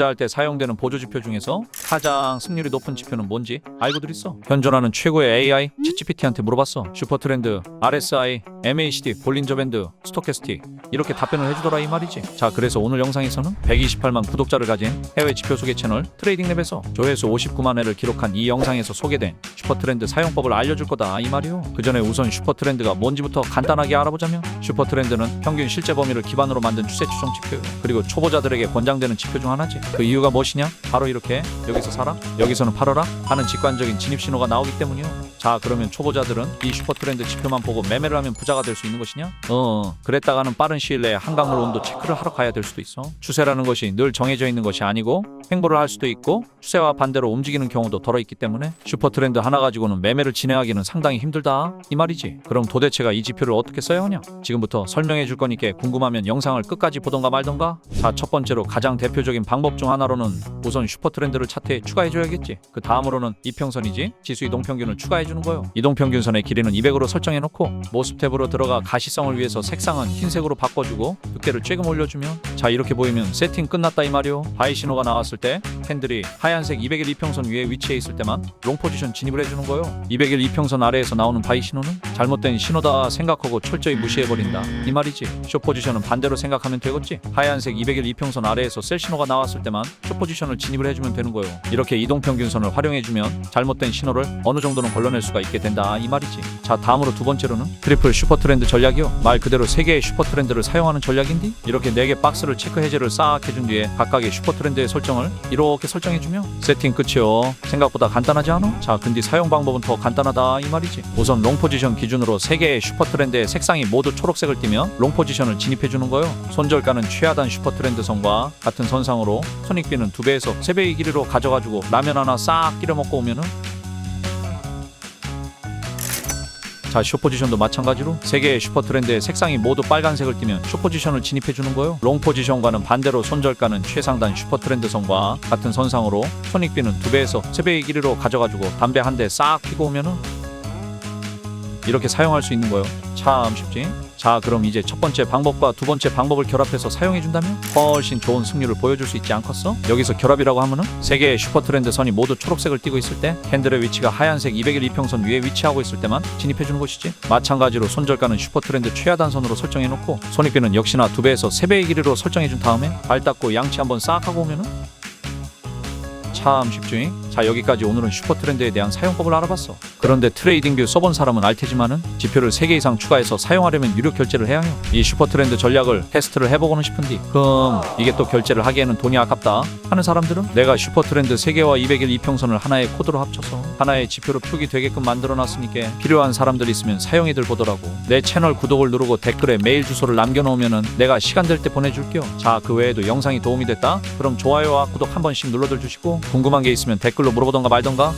투자할 때 사용되는 보조 지표 중에서 가장 승률이 높은 지표는 뭔지 알고들 있어? 현존하는 최고의 AI 챗GPT한테 물어봤어. 슈퍼트렌드, RSI, MACD, 볼린저 밴드, 스토캐스틱 이렇게 답변을 해주더라 이 말이지. 자 그래서 오늘 영상에서는 128만 구독자를 가진 해외 지표 소개 채널 트레이딩랩에서 조회수 59만 회를 기록한 이 영상에서 소개된 슈퍼트렌드 사용법을 알려줄 거다 이 말이오. 그 전에 우선 슈퍼트렌드가 뭔지부터 간단하게 알아보자면 슈퍼트렌드는 평균 실제 범위를 기반으로 만든 추세 추정 지표 그리고 초보자들에게 권장되는 지표 중 하나지. 그 이유가 무엇이냐? 바로 이렇게 여기서 사라, 여기서는 팔아라 하는 직관적인 진입 신호가 나오기 때문이요. 자 그러면 초보자들은 이 슈퍼트렌드 지표만 보고 매매를 하면 부자가 될 수 있는 것이냐? 어 그랬다가는 빠른 시일 내에 한강물 온도 체크를 하러 가야 될 수도 있어. 추세라는 것이 늘 정해져 있는 것이 아니고 횡보를 할 수도 있고 추세와 반대로 움직이는 경우도 덜어 있기 때문에 슈퍼트렌드 하나 가지고는 매매를 진행하기는 상당히 힘들다 이 말이지. 그럼 도대체가 이 지표를 어떻게 써야 하냐? 지금부터 설명해 줄 거니까 궁금하면 영상을 끝까지 보던가 말던가. 자 첫 번째로 가장 대표적인 방법 중 하나로는 우선 슈퍼트렌드를 차트에 추가해 줘야겠지. 그 다음으로는 이평선이지 지수 이동평균을 추가해 주는 거요. 이동평균선의 길이는 200으로 설정해 놓고 모습 탭으로 들어가 가시성을 위해서 색상은 흰색으로 바꿔주고 두께를 쬐금 올려주면 자 이렇게 보이면 세팅 끝났다 이 말이요. 바이 신호가 나왔을 때 캔들이 하얀색 200일 이평선 위에 위치해 있을 때만 롱 포지션 진입을 해주는 거요. 200일 이평선 아래에서 나오는 바이 신호는 잘못된 신호다 생각하고 철저히 무시해 버린다 이 말이지. 쇼 포지션은 반대로 생각하면 되겠지. 하얀색 200일 이평선 아래에서 셀 신호가 나왔을 때만 쇼 포지션을 진입을 해주면 되는 거요. 이렇게 이동평균선을 활용해주면 잘못된 신호를 어느 정도는 걸러낼 수가 있게 된다 이 말이지. 자 다음으로 두 번째로는 트리플 슈퍼트렌드 전략이요. 말 그대로 세 개의 슈퍼트렌드를 사용하는 전략인데 이렇게 네 개 박스를 체크 해제를 싹 해준 뒤에 각각의 슈퍼트렌드의 설정을 이렇게 설정해주면 세팅 끝이요. 생각보다 간단하지 않아? 자 근데 사용 방법은 더 간단하다 이 말이지. 우선 롱 포지션 기준 으로 세 개의 슈퍼트렌드의 색상이 모두 초록색을 띠면 롱 포지션을 진입해주는 거요. 손절가는 최하단 슈퍼트렌드 선과 같은 선상으로 손익비는 두 배에서 세 배의 길이로 가져가지고 라면 하나 싹 끼려 먹고 오면은 자 슈퍼지션도 마찬가지로 세 개의 슈퍼트렌드의 색상이 모두 빨간색을 띠면 슈퍼지션을 진입해 주는 거요. 롱 포지션과는 반대로 손절가는 최상단 슈퍼트렌드 선과 같은 선상으로 손익비는 두 배에서 세 배의 길이로 가져가지고 담배 한 대 싹 피고 오면은 이렇게 사용할 수 있는 거요. 참 쉽지? 자 그럼 이제 첫 번째 방법과 두 번째 방법을 결합해서 사용해 준다면 훨씬 좋은 승률을 보여줄 수 있지 않겠어? 여기서 결합이라고 하면은 세 개의 슈퍼트렌드 선이 모두 초록색을 띠고 있을 때 캔들의 위치가 하얀색 200일 이평선 위에 위치하고 있을 때만 진입해 주는 것이지 마찬가지로 손절가는 슈퍼트렌드 최하단 선으로 설정해 놓고 손익비는 역시나 두 배에서 세 배의 길이로 설정해 준 다음에 발 닦고 양치 한번 싹 하고 오면은 참 쉽지? 자 여기까지 오늘은 슈퍼트렌드에 대한 사용법을 알아봤어. 그런데 트레이딩뷰 써본 사람은 알 테지만은 지표를 3개 이상 추가해서 사용하려면 유료 결제를 해야 해요. 이 슈퍼트렌드 전략을 테스트를 해보고는 싶은디. 그럼 이게 또 결제를 하기에는 돈이 아깝다 하는 사람들은 내가 슈퍼트렌드 3개와 200일 이평선을 하나의 코드로 합쳐서 하나의 지표로 표기 되게끔 만들어놨으니까 필요한 사람들 있으면 사용이들 보더라고. 내 채널 구독을 누르고 댓글에 메일 주소를 남겨놓으면은 내가 시간 될 때 보내줄게요. 자 그 외에도 영상이 도움이 됐다? 그럼 좋아요와 구독 한 번씩 눌러들 주시고 궁금한 게 있으면 댓글로 물어보던가 말던가